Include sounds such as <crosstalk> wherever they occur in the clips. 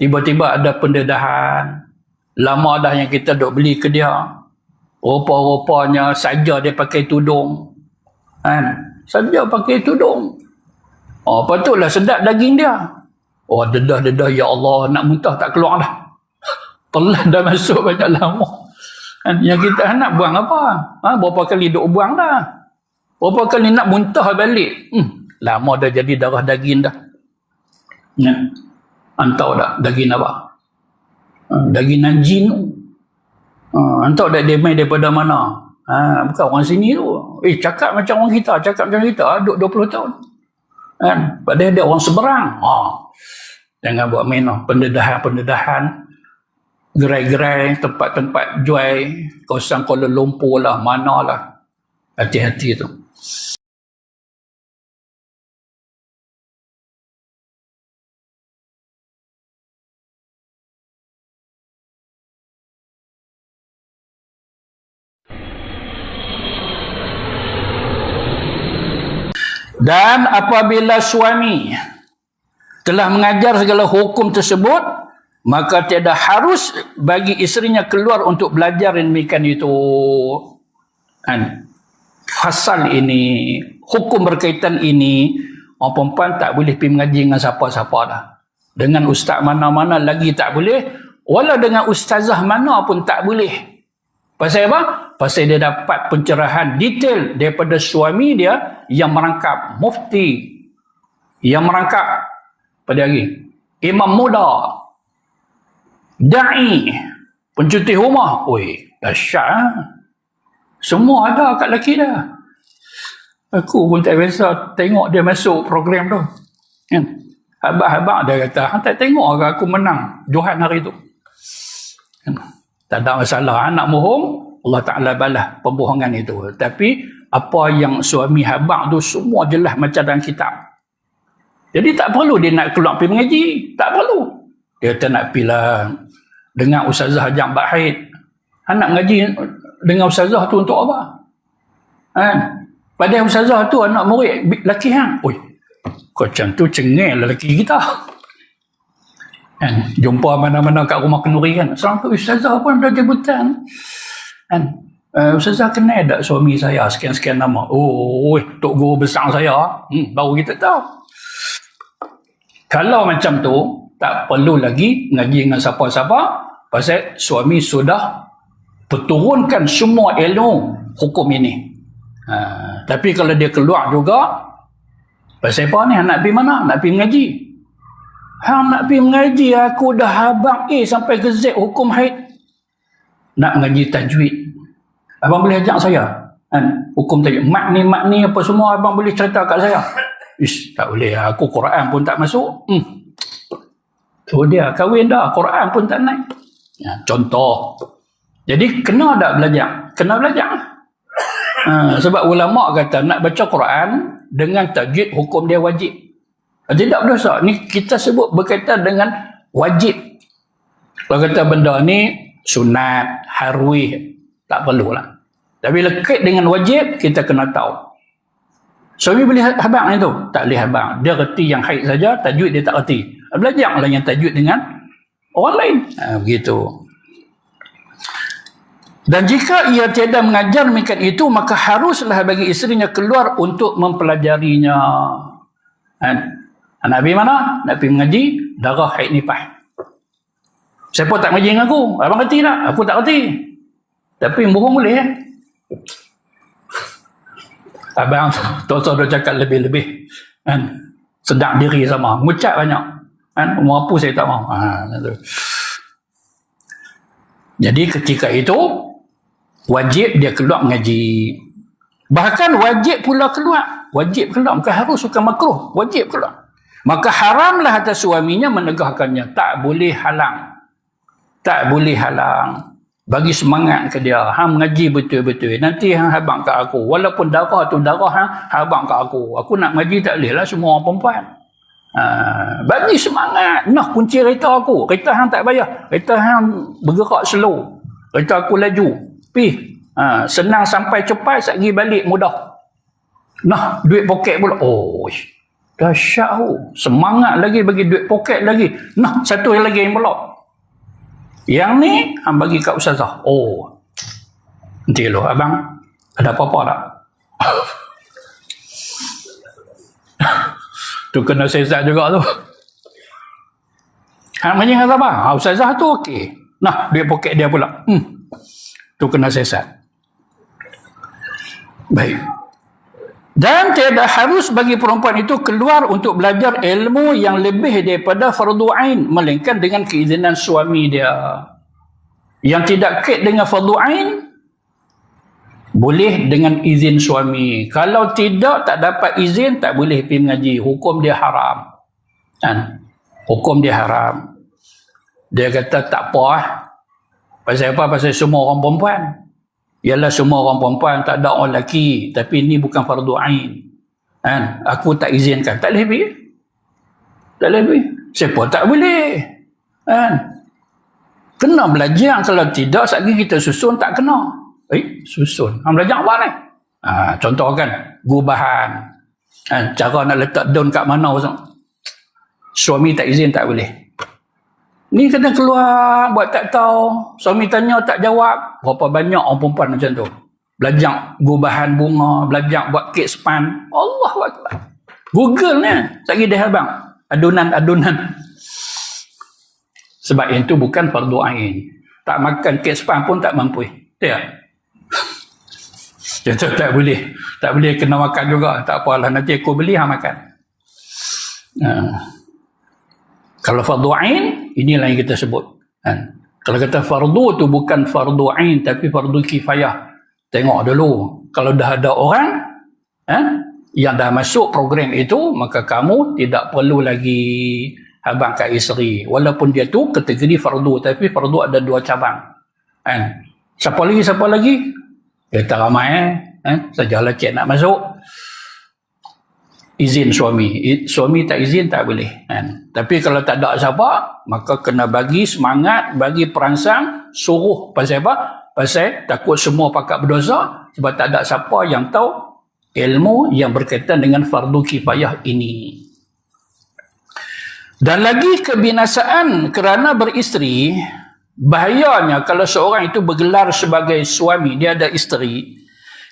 tiba-tiba ada pendedahan. Lama dah yang kita duk beli ke dia. Rupa-rupanya saja dia pakai tudung. Kan? Saja pakai tudung. Oh patutlah sedap daging dia. Oh dedah-dedah ya Allah nak muntah tak keluar dah. <laughs> Telan dah masuk banyak lama. Kan? Yang kita nak buang apa? Ha, berapa kali duk buang dah? Berapa kali nak muntah balik? Hmm, lama dah jadi darah daging dah. Ya. Antau tak daging apa? Ha, daging anjing tu. Ha, entah tak dia main daripada mana. Ha, bukan orang sini tu. Eh, cakap macam orang kita. Cakap macam kita. Duduk 20 tahun. Kan? Padahal dia orang seberang. Ha. Jangan buat main lah. Pendedahan-pendedahan. Gerai-gerai, tempat-tempat jual. Kawasan Kuala Lumpur lah, mana lah. Hati-hati tu. Dan apabila suami telah mengajar segala hukum tersebut, maka tiada harus bagi isterinya keluar untuk belajar dan demikian itu. Kan? Fasal ini, hukum berkaitan ini, orang perempuan tak boleh pergi mengaji dengan siapa-siapa dah. Dengan ustaz mana-mana lagi tak boleh. Walau dengan ustazah mana pun tak boleh. Pasal apa? Pasal dia dapat pencerahan detail daripada suami dia yang merangkap mufti. Yang merangkap pada hari. Imam muda. Da'i. Pencuti rumah. Oi, dahsyat. Ha? Semua ada kat lelaki dah. Aku pun tak biasa tengok dia masuk program tu. Kan? Habak-habak dia kata, tak tengok ke aku menang Johan hari tu. Kan? Tak ada masalah. Anak mohong, Allah Ta'ala balas pembohongan itu. Tapi apa yang suami habak tu semua jelas macam dalam kitab. Jadi tak perlu dia nak keluar pergi mengaji. Tak perlu. Dia tak nak pergi lah dengan Ustazah Ajak Bahid. Han nak mengaji dengan Ustazah tu untuk apa? Kan? Padahal Ustazah tu anak murid lelaki hang. Oi. Kau macam tu cengeng lelaki kita. Kan? Jumpa mana-mana kat rumah kenuri kan. Assalamualaikum Ustazah pun ada jemputan. Kan? Uh, Ustazah kenal tak suami saya sekian-sekian nama? Oh, Tok Guru besar saya. Hmm, baru kita tahu. Kalau macam tu, tak perlu lagi ngaji dengan siapa-siapa pasal suami sudah perturunkan semua ilmu hukum ini. Uh, tapi kalau dia keluar juga, pasal apa ni? Nak pergi mana? Nak pergi mengaji. Hang nak pergi mengaji, aku dah habang A sampai ke Z hukum haid nak mengaji tajwid. Abang boleh ajak saya? Kan? Hukum tajwid. Mak ni, mak ni apa semua abang boleh cerita kat saya? Ish, tak boleh. Aku Quran pun tak masuk. Hmm. Tu dia. Kahwin dah. Quran pun tak naik. Ya, contoh. Jadi, kena tak belajar? Kena belajar. Ha, sebab ulama kata nak baca Quran dengan tajwid hukum dia wajib. Tidak berdosa. Ni kita sebut berkaitan dengan wajib. Kalau kata benda ni sunat, harwih, tak perlulah. Tapi lekit dengan wajib, kita kena tahu. Suami boleh habang itu? Tak boleh habang. Dia reti yang haid saja, tajwid dia tak reti. Belajarlah yang tajwid dengan orang lain. Ha, begitu. Dan jika ia tiada mengajar demikian itu, maka haruslah bagi isterinya keluar untuk mempelajarinya. Kan? Nabi mana? Nabi mengaji darah haid nipah. Siapa tak mengaji dengan aku? Abang kerti tak? Aku tak kerti. Tapi bohong boleh eh? Abang tok dah cakap lebih-lebih. Kan? Sedang diri sama. Ngucap banyak. Kan? Umur apa saya tak mahu. Ha, Jadi ketika itu, wajib dia keluar mengaji. Bahkan wajib pula keluar. Wajib keluar. Bukan harus, bukan makruh. Wajib keluar. Maka haramlah atas suaminya menegahkannya. Tak boleh halang tak boleh halang. Bagi semangat ke dia. Hang mengaji betul-betul. Nanti hang habang kat aku. Walaupun darah tu darah hang habang kat aku. Aku nak mengaji tak boleh lah semua orang perempuan. Ha, bagi semangat. Nah kunci kereta aku. Kereta hang tak bayar kereta hang bergerak slow. Kereta aku laju. Pi ha, senang sampai cepat sat balik mudah. Nah duit poket pula. Oh Dahsyat tu. Semangat lagi bagi duit poket lagi. Nah, satu lagi yang belok. Yang ni, hang bagi kat Ustazah. Oh. Nanti lo, abang. Ada apa-apa tak? <laughs> tu kena sesat juga tu. Hang macam kata apa? Ha, Ustazah tu okey. Nah, duit poket dia pula. Hmm. Tu kena sesat. Baik. Dan tiada harus bagi perempuan itu keluar untuk belajar ilmu yang lebih daripada fardu ain melainkan dengan keizinan suami dia. Yang tidak kait dengan fardu ain boleh dengan izin suami. Kalau tidak tak dapat izin tak boleh pergi mengaji. Hukum dia haram. Kan? Hukum dia haram. Dia kata tak apa. Pasal apa? Pasal semua orang perempuan. Ialah semua orang perempuan, tak ada orang lelaki. Tapi ini bukan fardu ain. Kan? Aku tak izinkan. Tak boleh pergi. Tak boleh pergi. Siapa tak boleh. Kan? Kena belajar. Kalau tidak, saat kita susun, tak kena. Eh, susun. Ha, belajar apa ni? Ha, contoh kan, gubahan. Kan? Cara nak letak daun kat mana. Suami tak izin, tak boleh. Ni kena keluar buat tak tahu. Suami tanya tak jawab. Berapa banyak orang perempuan macam tu. Belajar gubahan bunga. Belajar buat kek span. Allah Akbar. Google ni. Lagi dah abang. Adunan-adunan. Sebab yang tu bukan fardu ain. Tak makan kek span pun tak mampu. Ya. Dia tu tak boleh. Tak boleh kena makan juga. Tak apalah. Nanti aku beli, ha makan. Kalau fardu ain, inilah yang kita sebut. Kan? Kalau kata fardu tu bukan fardu ain tapi fardu kifayah. Tengok dulu. Kalau dah ada orang kan, yang dah masuk program itu, maka kamu tidak perlu lagi abang kat isteri. Walaupun dia tu kategori fardu. Tapi fardu ada dua cabang. Kan? Siapa lagi, siapa lagi? Kita ramai eh. Kan? Sajalah cik nak masuk izin suami. Suami tak izin tak boleh. Kan? Tapi kalau tak ada siapa, maka kena bagi semangat, bagi perangsang, suruh pasal apa? Pasal takut semua pakat berdosa sebab tak ada siapa yang tahu ilmu yang berkaitan dengan fardu kifayah ini. Dan lagi kebinasaan kerana beristeri, bahayanya kalau seorang itu bergelar sebagai suami, dia ada isteri,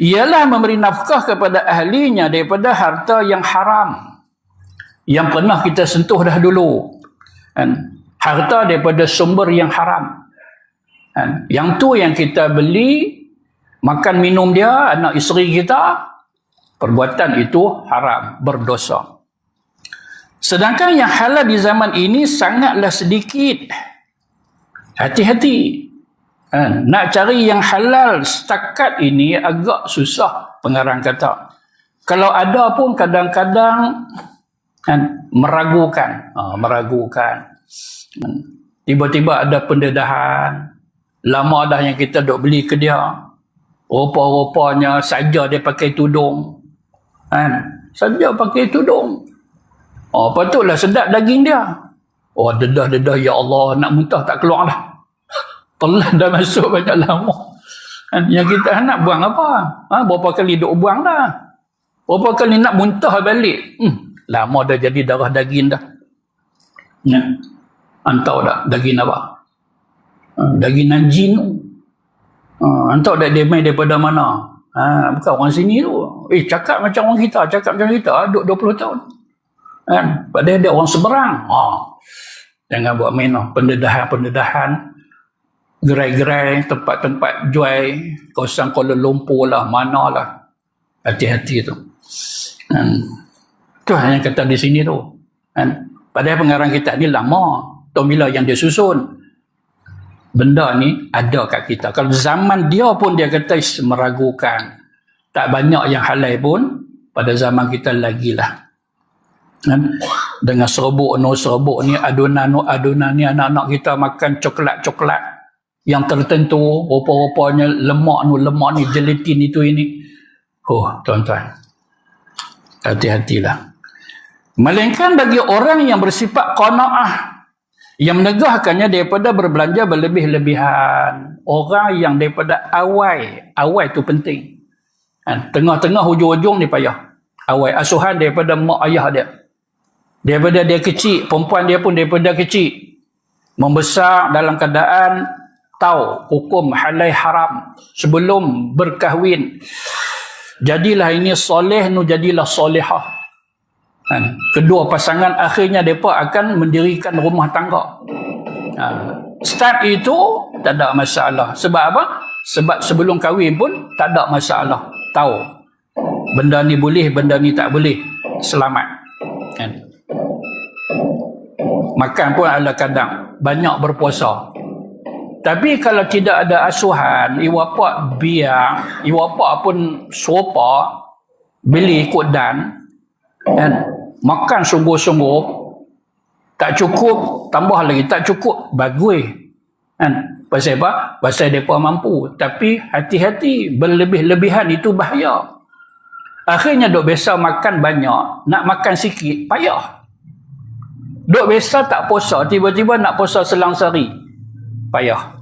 ialah memberi nafkah kepada ahlinya daripada harta yang haram. Yang pernah kita sentuh dah dulu. Kan? harta daripada sumber yang haram. Kan? yang tu yang kita beli makan minum dia anak isteri kita perbuatan itu haram berdosa. Sedangkan yang halal di zaman ini sangatlah sedikit. Hati-hati Kan? Nak cari yang halal setakat ini agak susah pengarang kata. Kalau ada pun kadang-kadang kan, meragukan. Ha, meragukan. Kan? Tiba-tiba ada pendedahan. Lama dah yang kita duk beli ke dia. Rupa-rupanya saja dia pakai tudung. Kan? Saja pakai tudung. Oh, patutlah sedap daging dia. Oh, dedah-dedah, ya Allah, nak muntah tak keluar dah. Telan dah masuk banyak lama. Kan? Yang kita nak buang apa? Ha? Berapa kali duk buang dah? Berapa kali nak muntah balik? Hmm. Lama dah jadi darah daging dah. Ya. Antau tak daging apa? Ha, daging nanjin tu. Ha, antau tak dia main daripada mana? Ha, bukan orang sini tu. Eh, cakap macam orang kita. Cakap macam kita. Duk 20 tahun. Kan? Padahal dia orang seberang. Ha. Jangan buat main lah. Pendedahan-pendedahan gerai-gerai, tempat-tempat jual kawasan Kuala Lumpur lah, mana lah. Hati-hati tu. Dan, tu yang kata di sini tu. Dan, padahal pengarang kita ni lama. Tahu bila yang dia susun. Benda ni ada kat kita. Kalau zaman dia pun dia kata meragukan. Tak banyak yang halal pun. Pada zaman kita lagi lah. Dan, dengan serbuk no serbuk ni adunan no adunan ni anak-anak kita makan coklat-coklat yang tertentu rupa-rupanya lemak ni lemak ni gelatin itu ini. Oh tuan-tuan. Hati-hatilah. Melainkan bagi orang yang bersifat qanaah yang menegahkannya daripada berbelanja berlebih-lebihan. Orang yang daripada awal awal itu penting. Kan? tengah-tengah hujung-hujung ni payah. Awal asuhan daripada mak ayah dia. Daripada dia kecil, perempuan dia pun daripada kecil. Membesar dalam keadaan tahu hukum halal haram sebelum berkahwin. Jadilah ini soleh nu jadilah solehah. Kan? Kedua pasangan akhirnya mereka akan mendirikan rumah tangga. Ha. Start itu tak ada masalah. Sebab apa? Sebab sebelum kahwin pun tak ada masalah. Tahu. Benda ni boleh, benda ni tak boleh. Selamat. Kan? Makan pun ada kadang. Banyak berpuasa. Tapi kalau tidak ada asuhan, pak biar, pak pun sopa, beli ikut dan, kan? makan sungguh-sungguh, tak cukup, tambah lagi, tak cukup, bagus. Kan? Pasal apa? Pasal mereka mampu. Tapi hati-hati, berlebih-lebihan itu bahaya. Akhirnya duk biasa makan banyak, nak makan sikit, payah. Duk biasa tak puasa, tiba-tiba nak puasa selang sehari. Payah.